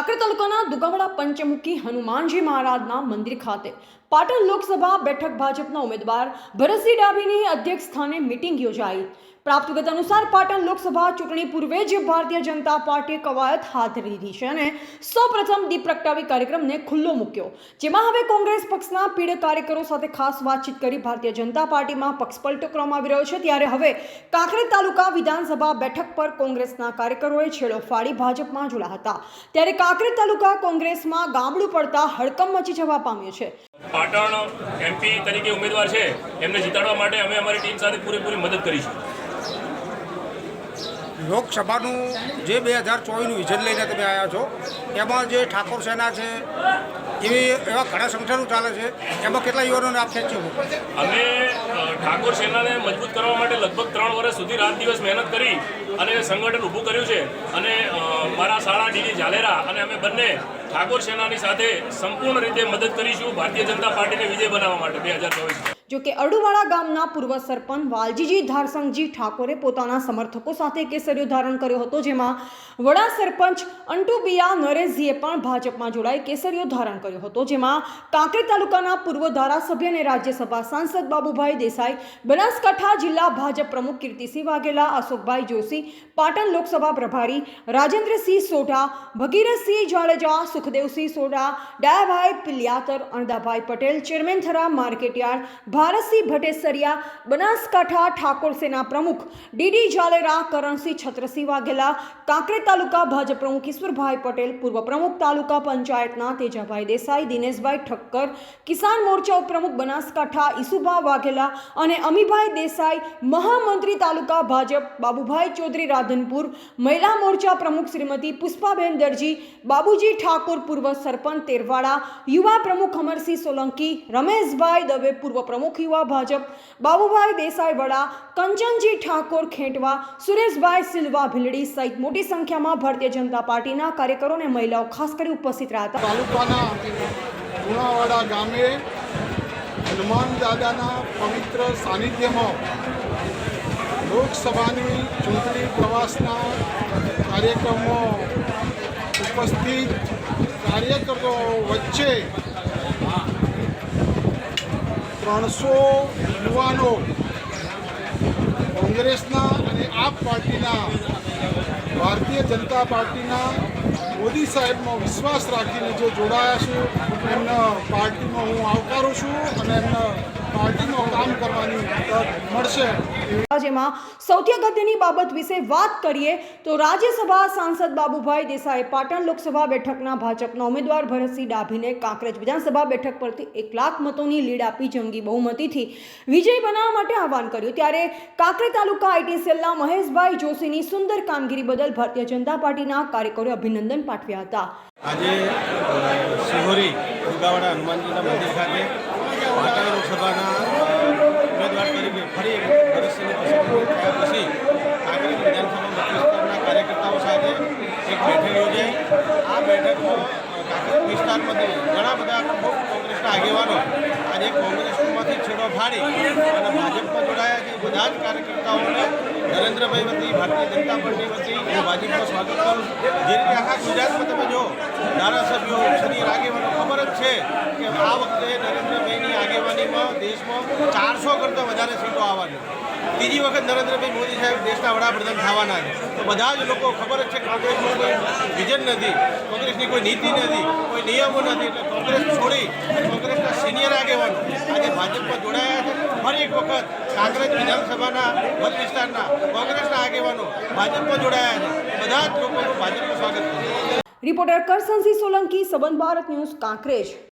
કાંકરેજ તાલુકાના દુગાવડા પંચમુખી હનુમાનજી મહારાજના મંદિર ખાતે પાટણ લોકસભા બેઠક ભાજપના ઉમેદવાર ભરતસિંહ ડાભીની અધ્યક્ષ સ્થાને મિટિંગ યોજાઈ પ્રાપ્ત વિગત અનુસાર પાટણ લોકસભા ચૂંટણી પૂર્વે જ ભારતીય જનતા પાર્ટીએ કવાયત હાથ ધરી દીધી છે અને સૌપ્રથમ દીપ પ્રગટાવી કાર્યક્રમને ખુલ્લો મૂક્યો. જેમાં હવે કોંગ્રેસ પક્ષના પીડિત કાર્યકરો સાથે ખાસ વાતચીત કરી ભારતીય જનતા પાર્ટીમાં પક્ષ પલટો કરવામાં આવી રહ્યો છે. ત્યારે હવે કાંકરેજ તાલુકા વિધાનસભા બેઠક પર કોંગ્રેસના કાર્યકરોએ છેડો ફાડી ભાજપમાં જોડાયા હતા ત્યારે કાંકરેજ તાલુકા કોંગ્રેસમાં ગામડું પડતા હડકંપ મચી જવા પામ્યો છે. પાટણ એમપી તરીકે ઉમેદવાર છે. એમને જીતાડવા માટે અમે અમારી ટીમ સાથે પૂરેપૂરી મદદ કરીશું. લોકસભાનું જે બે હજાર ચોવીસનું વિઝન લઈને તમે આવ્યા છો, એમાં જે ઠાકોર સેના છે, એવી એવા ઘણા સંગઠનો ચાલે છે, એમાં કેટલા યુવાનોને આપ ખેંચ્યો અમે ઠાકોર સેનાને મજબૂત કરવા માટે લગભગ ત્રણ વર્ષ સુધી રાત દિવસ મહેનત કરી અને સંગઠન ઊભું કર્યું છે. અને મારા શાળા ડીજી ઝાલેરા અને અમે બંને ઠાકોર સેનાની સાથે સંપૂર્ણ રીતે મદદ કરીશું ભારતીય જનતા પાર્ટીને વિજય બનાવવા માટે બે હજાર ચોવીસ જો કે અડુવાળા ગામના પૂર્વ સરપંચ વાલજીજી ધારસંગજી ઠાકોરે પોતાના સમર્થકો સાથે કેસરીઓ ધારણ કર્યો હતો, જેમાં વડા સરપંચ અંટુબિયા નરેશજીએ પણ ભાજપમાં જોડાઈ કેસરીઓ ધારણ કર્યો હતો, જેમાં કાંકરી તાલુકાના પૂર્વ ધારાસભ્ય અને રાજ્યસભા સાંસદ બાબુભાઈ દેસાઈ, બનાસકાંઠા જિલ્લા ભાજપ પ્રમુખ કીર્તિસિંહ વાઘેલા, અશોકભાઈ જોશી, પાટણ લોકસભા પ્રભારી Rajendrasinh Sodha, Bhagirathsinh Jadeja, Sukhdevsinh Sodha, Dayabhai Piliyatar Anadabhai Patel, chairman Thara, market yard Bharatsinh Bhattesariya Banaskantha Thakor Sena પ્રમુખ ડીડી ઝાલેરા કરણસિંહ છત્રસિંહ વાઘેલા, કાંકરેજ તાલુકા ભાજપ પ્રમુખ ઈશ્વરભાઈ પટેલ, પૂર્વ પ્રમુખ તાલુકા પંચાયતના તેજાભાઈ દેસાઈ, દિનેશભાઈ ઠક્કર, કિસાન મોરચા ઉપપ્રમુખ બનાસકાંઠા ઈસુભા વાઘેલા અને અમીભાઈ દેસાઈ, મહામંત્રી તાલુકા ભાજપ બાબુભાઈ ચૌધરી રાધનપુર, મહિલા મોરચા પ્રમુખ શ્રીમતી પુષ્પાબેન દરજી, બાબુજી ઠાકોર પૂર્વ સરપંચ તેરવાડા, યુવા પ્રમુખ અમરસિંહ સોલંકી, રમેશભાઈ દવે પૂર્વ પ્રમુખ યુવા ભાજપ. બાબુભાઈ દેસાઈ વડા, કંચનજી ઠાકોર ખેંટવા, સુરેશભાઈ સિલ્વા ભીલડી સહિત મોટી સંખ્યામાં ભારતીય જનતા પાર્ટીના કાર્યકરો અને મહિલાઓ ખાસ કરી ઉપસ્થિત રહ્યા હતા. તાલુકાના ગુણાવાડા ગામે હનુમાન દાદાના પવિત્ર સાનિધ્યમાં લોકસભાની ચૂંટણી પ્રવાસના કાર્યક્રમો ઉપસ્થિત. કાર્યકરો વચ્ચે ત્રણસો યુવાનો, કોંગ્રેસના અને આપ પાર્ટીના, ભારતીય જનતા પાર્ટીના મોદી સાહેબમાં વિશ્વાસ રાખીને જે જોડાયા છે, એમના પાર્ટીમાં હું આવકારું છું અને એમના પાર્ટીમાં કામ કરવાની તક મળશે. જેમાં સૌથી અગત્યની બાબત વિશે વાત કરીએ તો રાજ્યસભા સાંસદ બાબુભાઈ દેસાઈ પાટણ લોકસભા બેઠકના ભાજપના ઉમેદવાર ભરતસિંહ ડાભીને કાંકરેજ વિધાનસભા બેઠક પરથી એક લાખ મતોની લીડ આપી જંગી બહુમતીથી વિજય બનાવવા માટે આહવાન કર્યું. ત્યારે કાંકરેજ તાલુકા આઈટી સેલના મહેશભાઈ જોશીની સુંદર કામગીરી બદલ ભારતીય જનતા પાર્ટીના કાર્યકરોએ અભિનંદન પાઠવ્યા હતા. આજે સિહોરી દુર્ગાવાડા હનુમાનજીના મંદિર ખાતે પાટણ લોકસભાના અ, ઉમેદવાર તરીકે ફરી એક ભરતસિંહની પસંદગી થયા પછી કાંકરેજ વિધાનસભા મત વિસ્તારના કાર્યકર્તાઓ સાથે એક બેઠક યોજાઈ આ બેઠકમાં કાંકરેજ વિસ્તારમાંથી ઘણા બધા ખૂબ કોંગ્રેસના આગેવાનો આજે કોંગ્રેસમાંથી છેડો ફાડી અને ભાજપમાં જોડાયા છે. બધા જ કાર્યકર્તાઓને નરેન્દ્રભાઈ વતી, ભારતીય જનતા પાર્ટી વતી હું ભાજપમાં સ્વાગત કરું જે રીતે આખા ગુજરાતમાં તમે જો ધારાસભ્યો શ્રી આગેવાનો, ખબર જ છે કે આ વખતે દેશમાં ચારસો કરતાં વધારે સીટો આવવાની. ત્રીજી વખત નરેન્દ્રભાઈ મોદી સાહેબ દેશના વડાપ્રધાન થવાના છે. તો બધા જ લોકો ખબર જ છે કોંગ્રેસનું કોઈ વિઝન નથી, કોંગ્રેસની કોઈ નીતિ નથી, કોઈ નિયમો નથી, એટલે કોંગ્રેસ છોડી કોંગ્રેસના સિનિયર આગેવાન આજે ભાજપમાં જોડાયા છે. ફરી એક વખત કાંકરેજ વિધાનસભાના મત વિસ્તારના કોંગ્રેસના આગેવાનો ભાજપમાં જોડાયા છે. બધા જ લોકોનું ભાજપનું સ્વાગત રિપોર્ટર કરસનસિંહ સોલંકી, સંબંધ ભારત ન્યૂઝ, કાંકરેજ.